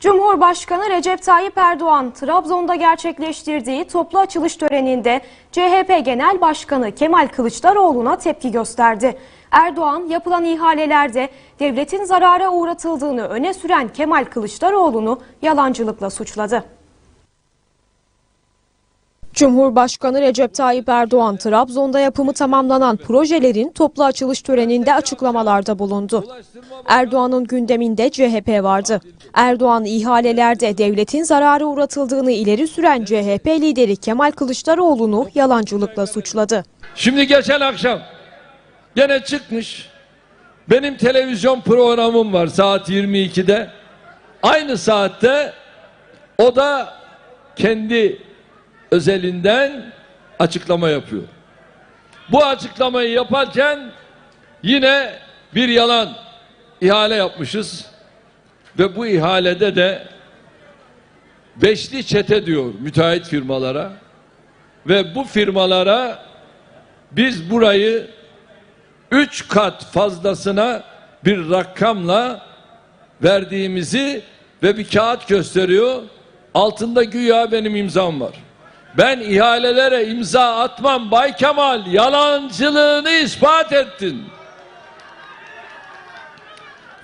Cumhurbaşkanı Recep Tayyip Erdoğan, Trabzon'da gerçekleştirdiği toplu açılış töreninde CHP Genel Başkanı Kemal Kılıçdaroğlu'na tepki gösterdi. Erdoğan, yapılan ihalelerde devletin zarara uğratıldığını öne süren Kemal Kılıçdaroğlu'nu yalancılıkla suçladı. Cumhurbaşkanı Recep Tayyip Erdoğan, Trabzon'da yapımı tamamlanan projelerin toplu açılış töreninde açıklamalarda bulundu. Erdoğan'ın gündeminde CHP vardı. Erdoğan ihalelerde devletin zararı uğratıldığını ileri süren CHP lideri Kemal Kılıçdaroğlu'nu yalancılıkla suçladı. Şimdi geçen akşam gene çıkmış. Benim televizyon programım var saat 22'de. Aynı saatte o da kendi özelinden açıklama yapıyor. Bu açıklamayı yaparken yine bir yalan ihale yapmışız ve bu ihalede de beşli çete diyor müteahhit firmalara ve bu firmalara biz burayı üç kat fazlasına bir rakamla verdiğimizi ve bir kağıt gösteriyor. Altında güya benim imzam var. Ben ihalelere imza atmam Bay Kemal yalancılığını ispat ettin.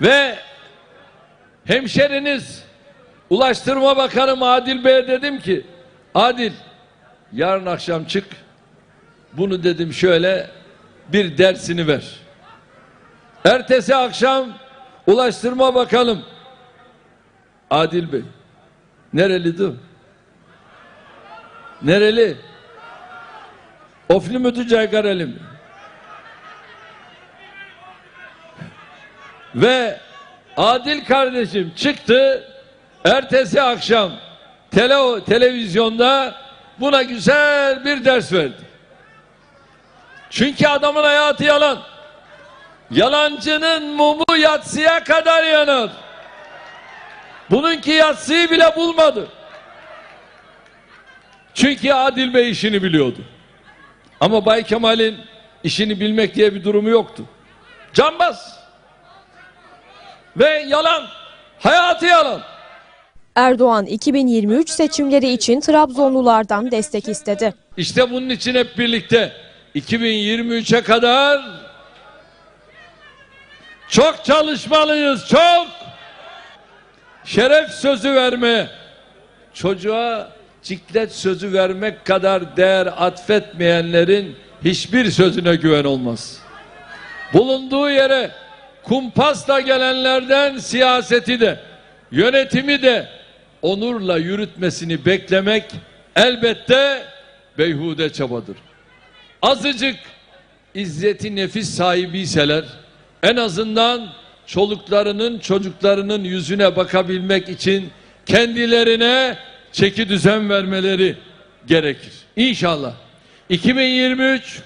Ve hemşeriniz Ulaştırma Bakanı Adil Bey'e dedim ki Adil yarın akşam çık bunu dedim şöyle bir dersini ver. Ertesi akşam Ulaştırma Bakanım Adil Bey nereliydi? Nereli? Ofli müdü Caygareli mi? Ve Adil kardeşim çıktı ertesi akşam tele, televizyonda buna güzel bir ders verdi. Çünkü adamın hayatı yalan. Yalancının mumu yatsıya kadar yanar. Bununki yatsıyı bile bulmadı. Çünkü Adil Bey işini biliyordu. Ama Bay Kemal'in işini bilmek diye bir durumu yoktu. Cambaz. Ve yalan. Hayatı yalan. Erdoğan 2023 seçimleri için Trabzonlulardan destek istedi. İşte bunun için hep birlikte 2023'e kadar çok çalışmalıyız, çok. Şeref sözü verme, çocuğa ciklet sözü vermek kadar değer atfetmeyenlerin hiçbir sözüne güven olmaz. Bulunduğu yere kumpasla gelenlerden siyaseti de, yönetimi de onurla yürütmesini beklemek elbette beyhude çabadır. Azıcık izzeti nefis sahibiyseler en azından çoluklarının çocuklarının yüzüne bakabilmek için kendilerine çeki düzen vermeleri gerekir. İnşallah 2023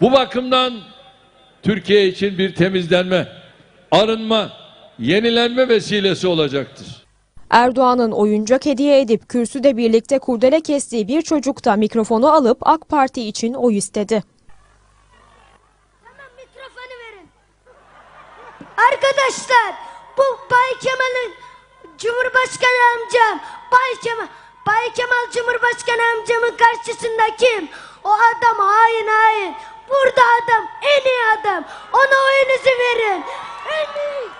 bu bakımdan Türkiye için bir temizlenme, arınma, yenilenme vesilesi olacaktır. Erdoğan'ın oyuncak hediye edip kürsüde birlikte kurdele kestiği bir çocuk da mikrofonu alıp AK Parti için oy istedi. Hemen mikrofonu verin. Arkadaşlar bu Bay Kemal'in Cumhurbaşkanı amcam Bay Kemal Bay Kemal Cumhurbaşkanı amcamın karşısında kim? O adam hain hain. Burada adam en iyi adam. Ona oyunuzu verin. En iyi.